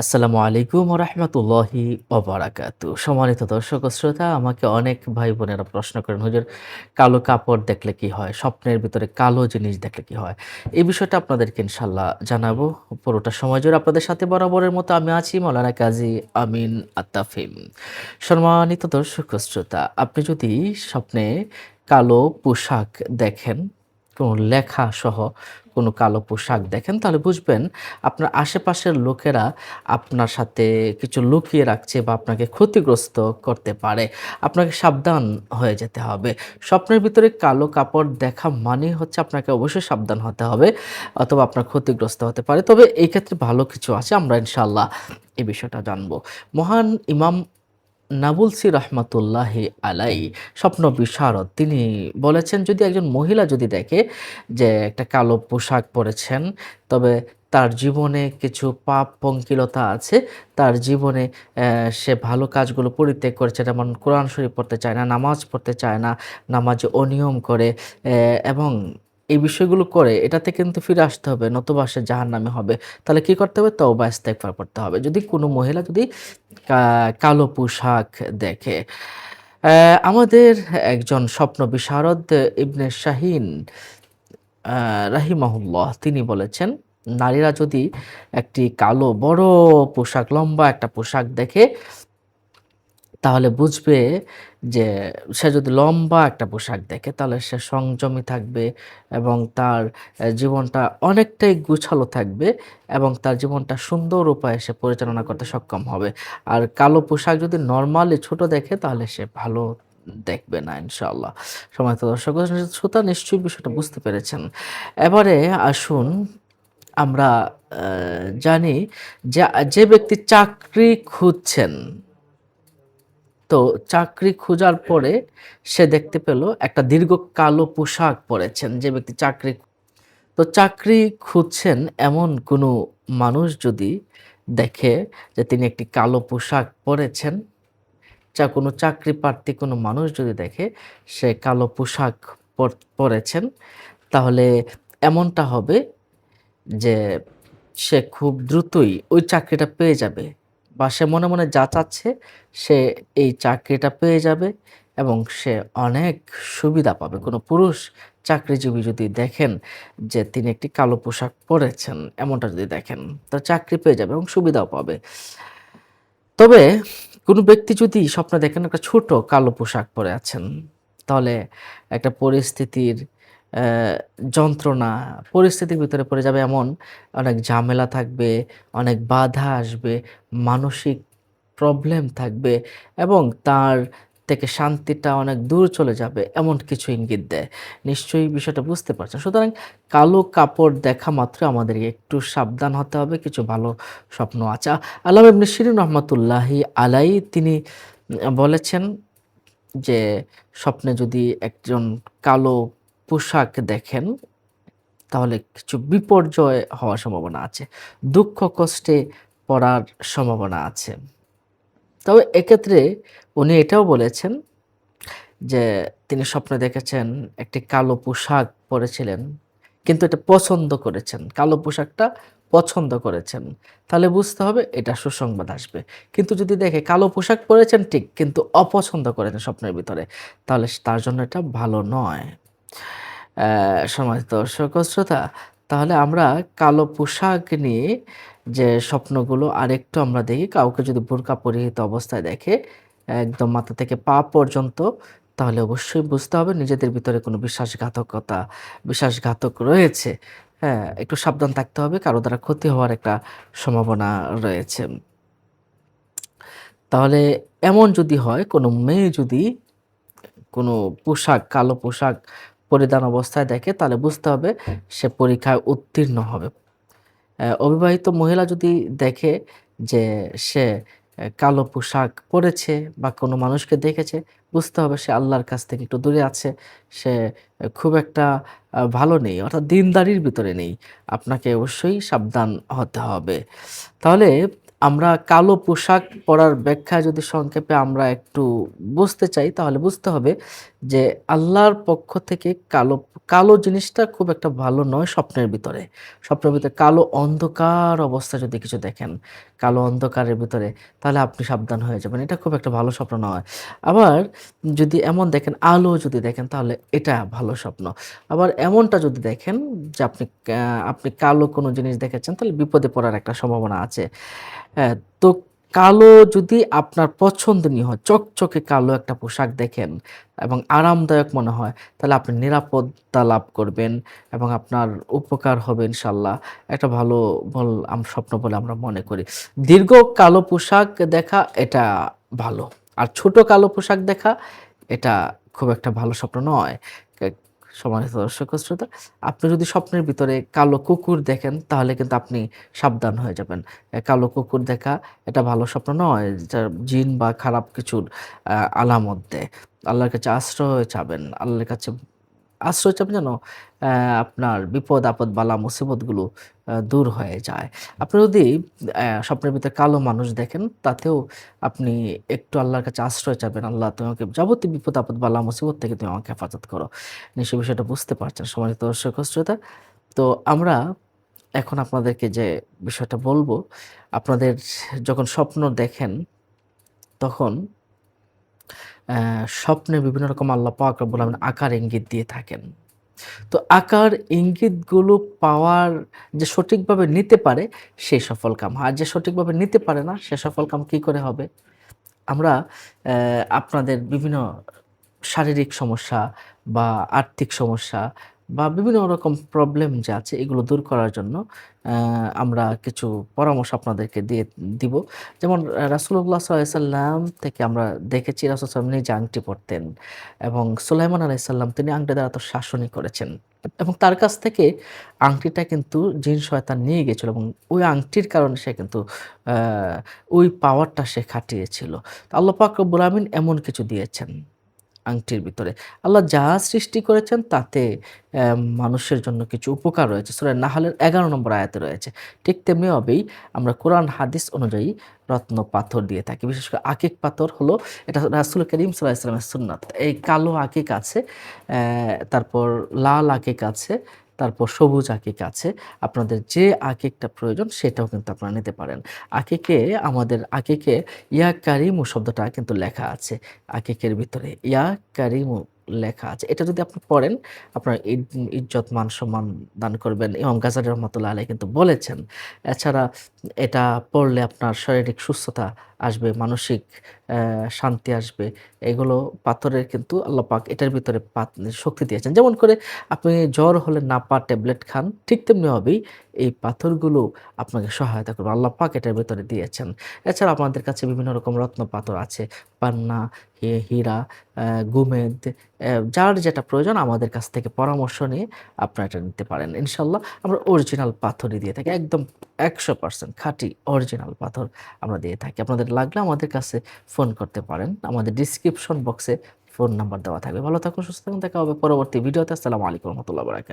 আসসালামু আলাইকুম রহমতুল্লাহি ওবরাকাত। সম্মানিত দর্শক শ্রোতা, আমাকে অনেক ভাই বোনেরা প্রশ্ন করেন, হুজুর, কালো কাপড় দেখলে কি হয়? স্বপ্নের ভিতরে কালো জিনিস দেখলে কি হয়? এই বিষয়টা আপনাদেরকে ইনশাল্লাহ জানাব। পুরোটা সময় জুড়ে আপনাদের সাথে বরাবরের মতো আমি আছি, মৌলানা কাজী আমিন আত্তাফিম সম্মানিত দর্শক শ্রোতা, আপনি যদি স্বপ্নে কালো পোশাক দেখেন কোনো লেখা সহ কোনো কালো পোশাক দেখেন, তাহলে বুঝবেন আপনার আশেপাশের লোকেরা আপনার সাথে কিছু লুকিয়ে রাখছে বা আপনাকে ক্ষতিগ্রস্ত করতে পারে। আপনাকে সাবধান হয়ে যেতে হবে। স্বপ্নের ভিতরে কালো কাপড় দেখা মানে হচ্ছে আপনাকে অবশ্যই সাবধান হতে হবে অথবা আপনার ক্ষতিগ্রস্ত হতে পারে। তবে এই ক্ষেত্রে ভালো কিছু আছে, আমরা ইনশাল্লাহ এই বিষয়টা জানব। মহান ইমাম নাবুলসি রহমাতুল্লাহি আলাই, স্বপ্ন বিশারদ। তিনি বলেছেন, যদি একজন মহিলা যদি দেখে যে একটা কালো পোশাক পরেছেন, তবে তার জীবনে কিছু পাপ পঙ্কিলতা আছে, তার জীবনে সে ভালো কাজগুলো পরিত্যাগ করেছে, যেমন কোরআন শরীফ পড়তে চায় না, নামাজ পড়তে চায় না, নামাজে অনিয়ম করে এবং এই বিষয়গুলো করে এটাতে কিন্তু ফিরে আসতে হবে, নতুবা সে নামে হবে। তাহলে কি করতে হবে? তওবা, ইস্তেগফার করতে হবে। যদি কোনো মহিলা যদি কালো পোশাক দেখে আমাদের একজন স্বপ্ন বিশারদ ইবনে শাহিন রাহিমাহুল্লাহ, তিনি বলেছেন, নারীরা যদি একটি কালো বড় পোশাক, লম্বা একটা পোশাক দেখে তাহলে বুঝবে যে সে যদি লম্বা একটা পোশাক দেখে, তাহলে সে সংযমী থাকবে এবং তার জীবনটা অনেকটাই গুছালো থাকবে এবং তার জীবনটা সুন্দর উপায়ে সে পরিচালনা করতে সক্ষম হবে। আর কালো পোশাক যদি নর্মালি ছোট দেখে, তাহলে সে ভালো দেখবে না, ইনশাআল্লাহ। সময় তো দর্শক, শ্রোতা নিশ্চয়ই বিষয়টা বুঝতে পেরেছেন। এবারে আসুন আমরা জানি যে যে ব্যক্তি চাকরি খুঁজছেন তো চাকরি খোঁজার পরে সে দেখতে পেল একটা দীর্ঘ কালো পোশাক পরেছেন যে ব্যক্তি চাকরি তো চাকরি খুঁজছেন এমন কোনো মানুষ যদি দেখে যে তিনি একটি কালো পোশাক পরেছেন যা কোনো চাকরি প্রার্থী কোনো মানুষ যদি দেখে সে কালো পোশাক পর- পরেছেন তাহলে এমনটা হবে যে সে খুব দ্রুতই ওই চাকরিটা পেয়ে যাবে। বা সে মনে মনে যা চাচ্ছে, সে এই চাকরিটা পেয়ে যাবে এবং সে অনেক সুবিধা পাবে। কোনো পুরুষ চাকরিজীবী যদি দেখেন যে তিনি একটি কালো পোশাক পরেছেন, এমনটা যদি দেখেন তো চাকরি পেয়ে যাবে এবং সুবিধাও পাবে। তবে কোনো ব্যক্তি যদি স্বপ্ন দেখেন একটা ছোট কালো পোশাক পরে আছেন, তাহলে একটা পরিস্থিতির যন্ত্রণা, পরিস্থিতির ভিতরে পড়ে যাবে এমন, অনেক ঝামেলা থাকবে, অনেক বাধা আসবে, মানসিক প্রবলেম থাকবে এবং তার থেকে শান্তিটা অনেক দূর চলে যাবে এমন কিছু ইঙ্গিত দেয়। নিশ্চয়ই বিষয়টা বুঝতে পারছেন। সুতরাং কালো কাপড় দেখা মাত্র আমাদের একটু সাবধান হতে হবে, কিছু ভালো স্বপ্ন আছে। আল্লাহ ইবনে শিরিন রহমতুল্লাহি আলাই তিনি বলেছেন যে স্বপ্নে যদি একজন কালো পোশাক দেখেন, তাহলে কিছু বিপর্যয় হওয়ার সম্ভাবনা আছে, দুঃখ কষ্টে পড়ার সম্ভাবনা আছে। তবে এক্ষেত্রে উনি এটাও বলেছেন যে তিনি স্বপ্নে দেখেছেন একটি কালো পোশাক পরেছিলেন, কিন্তু এটা পছন্দ করেছেন, কালো পোশাকটা পছন্দ করেছেন। তাহলে বুঝতে হবে এটা সুসংবাদ আসবে। কিন্তু যদি দেখে কালো পোশাক পরেছেন ঠিক, কিন্তু অপছন্দ করেছেন স্বপ্নের ভিতরে, তাহলে তার জন্য এটা ভালো নয়। সম্মানিত দর্শক শ্রোতা, তাহলে আমরা কালো পোশাক নিয়ে যে স্বপ্নগুলো আরেকটু আমরা দেখি, কাউকে যদি বোরকা পরিহিত অবস্থায় দেখে একদম মাথা থেকে পা পর্যন্ত, তাহলে অবশ্যই বুঝতে হবে নিজেদের ভিতরে কোনো বিশ্বাসঘাতকতা, বিশ্বাসঘাতক রয়েছে। হ্যাঁ একটু সাবধান থাকতে হবে, কারও দ্বারা ক্ষতি হওয়ার একটা সম্ভাবনা রয়েছে। তাহলে এমন যদি হয়, কোনো মেয়ে যদি কোনো পোশাক, কালো পোশাক পরিধান অবস্থায় দেখে তাহলে বুঝতে হবে সে পরীক্ষায় উত্তীর্ণ হবে। অবিবাহিত মহিলা যদি দেখে যে সে কালো পোশাক পরেছে বা কোনো মানুষকে দেখেছে, বুঝতে হবে সে আল্লাহর কাছ থেকে একটু দূরে আছে, সে খুব একটা ভালো নেই, অর্থাৎ দিনদারির ভিতরে নেই, আপনাকে অবশ্যই সাবধান হতে হবে। তাহলে আমরা কালো পোশাক পরার ব্যাখ্যা যদি সংক্ষেপে আমরা একটু বুঝতে চাই, তাহলে বুঝতে হবে যে আল্লাহর পক্ষ থেকে কালো কালো জিনিসটা খুব একটা ভালো নয় স্বপ্নের ভিতরে। স্বপ্নের ভিতরে কালো অন্ধকার অবস্থা যদি কিছু দেখেন, কালো অন্ধকারের ভিতরে তাহলে আপনি সাবধান হয়ে যাবেন। এটা খুব একটা ভালো স্বপ্ন নয়। আবার যদি এমন দেখেন আলো যদি দেখেন তাহলে এটা ভালো স্বপ্ন। আবার এমনটা যদি দেখেন যে আপনি আপনি কালো কোনো জিনিস দেখেছেন তাহলে বিপদে পড়ার একটা সম্ভাবনা আছে। তো কালো যদি আপনার পছন্দনীয় হয়, চকচকে কালো একটা পোশাক দেখেন এবং আরামদায়ক মনে হয়, তাহলে আপনি নিরাপত্তা লাভ করবেন এবং আপনার উপকার হবে ইনশাআল্লাহ। একটা ভালো বল স্বপ্ন বলে আমরা মনে করি। দীর্ঘ কালো পোশাক দেখা এটা ভালো। আর ছোট কালো পোশাক দেখা এটা খুব একটা ভালো স্বপ্ন নয়। সম্মানিত দর্শক শ্রোতা, আপনি যদি স্বপ্নের ভিতরে কালো কুকুর দেখেন তাহলে কিন্তু আপনি সাবধান হয়ে যাবেন। কালো কুকুর দেখা এটা ভালো স্বপ্ন নয়। জিন বা খারাপ কিছুর আলামত দেয়। আল্লাহর কাছে আশ্রয় চাবেন। আল্লাহর কাছে আশ্রয় চাবেন যেন আপনার বিপদ-আপদ, বালা মুসিবতগুলো দূর হয়ে যায়। আপনি যদি স্বপ্নের ভিতরে কালো মানুষ দেখেন, তাতেও আপনি একটু আল্লাহর কাছে আশ্রয় চাবেন। আল্লাহ তুমি আমাকে যাবতীয় বিপদ-আপদ, বালা মুসিবত থেকে তুমি আমাকে হেফাজত করো। নিশ্চয় বিষয়টা বুঝতে পারছেন সম্মানিত দর্শক শ্রোতা। তো আমরা এখন আপনাদেরকে যে বিষয়টা বলব, আপনাদের যখন স্বপ্ন দেখেন তখন স্বপ্নে বিভিন্ন রকম আল্লাহ পাক রব্বুল আলমিন আকার ইঙ্গিত দিয়ে থাকেন। তো আকার ইঙ্গিতগুলো পাওয়ার যে সঠিকভাবে নিতে পারে, সেই সফল কাম। আর যে সঠিকভাবে নিতে পারে না, সে সফল কাম কী করে হবে? আমরা আপনাদের বিভিন্ন শারীরিক সমস্যা বা আর্থিক সমস্যা বা বিভিন্ন রকম প্রবলেম যে আছে, এগুলো দূর করার জন্য আমরা কিছু পরামর্শ আপনাদেরকে দিয়ে দিব। যেমন আ রাসূলুল্লাহ সাল্লাম থেকে আমরা দেখেছি, রাসূল আলাইহি নিজে আংটি পরতেন এবং সুলাইমান আলাইহিস সালাম তিনি আংটি দ্বারা তো শাসনই করেছেন। এবং তার কাছ থেকে আংটিটা কিন্তু জিন শয়তান নিয়ে গিয়েছিল এবং ওই আংটির কারণে সে কিন্তু ওই পাওয়ারটা সে খাটিয়েছিল। আল্লাহ পাক আলামিন এমন কিছু দিয়েছেন আংটির ভিতরে। আল্লাহ যা সৃষ্টি করেছেন তাতে মানুষের জন্য কিছু উপকার রয়েছে। সূরা নাহলের ১১ নম্বর আয়াতে রয়েছে। ঠিক তেমনি তেমনিভাবেই আমরা কোরআন হাদিস অনুযায়ী রত্ন পাথর দিয়ে থাকি। বিশেষ করে আকিক পাথর হলো এটা রাসুল করিম সাল্লাহ ইসলামের সুন্নাত। এই কালো আকিক আছে, তারপর লাল আকিক আছে, তারপর সবুজ আকিক আছে। আপনাদের যে আকিকটা প্রয়োজন সেটাও কিন্তু আপনারা নিতে পারেন। আকিকে, আমাদের আকিকে ইয়া কারিমু শব্দটা কিন্তু লেখা আছে আকিকের ভিতরে। ইয়া কারিমু লেখা আছে। এটা যদি আপনি পড়েন আপনার ইজ্জত মান-সম্মান দান করবেন। ইমাম গাজ্জালী রহমাতুল্লাহ আলাইহি কিন্তু বলেছেন। এছাড়া এটা পড়লে আপনার শারীরিক সুস্থতা আসবে, মানসিক শান্তি আসবে। এগুলো পাথরের কিন্তু আল্লাহ পাক এটার ভিতরে শক্তি দিয়েছেন। যেমন করে আপনি জ্বর হলে নাপা ট্যাবলেট খান, ঠিক তেমনিভাবেই এই পাথরগুলো আপনাকে সহায়তা করবে। আল্লাহ পাক এটার ভেতরে দিয়েছেন। এছাড়া আমাদের কাছে বিভিন্ন রকম রত্ন পাথর আছে। পান্না, হীরা, গুমেদ, যার যেটা প্রয়োজন আমাদের কাছ থেকে পরামর্শ নিয়ে আপনারা এটা নিতে পারেন। ইনশাল্লাহ আমরা অরিজিনাল পাথরই দিয়ে থাকি। একদম ১০০% খাঁটি অরিজিনাল পাথর আমরা দিয়ে থাকি। আপনাদের লাগলে আমাদের কাছে ফোন করতে পারেন। আমাদের ডেসক্রিপশন বক্সে ফোন নাম্বার দেওয়া থাকবে। ভালো থাকুন, সুস্থ থাকুন। দেখা হবে পরবর্তী ভিডিওতে। আসসালামু আলাইকুম রাহমাতুল্লাহি ওয়া বারাকাতুহু।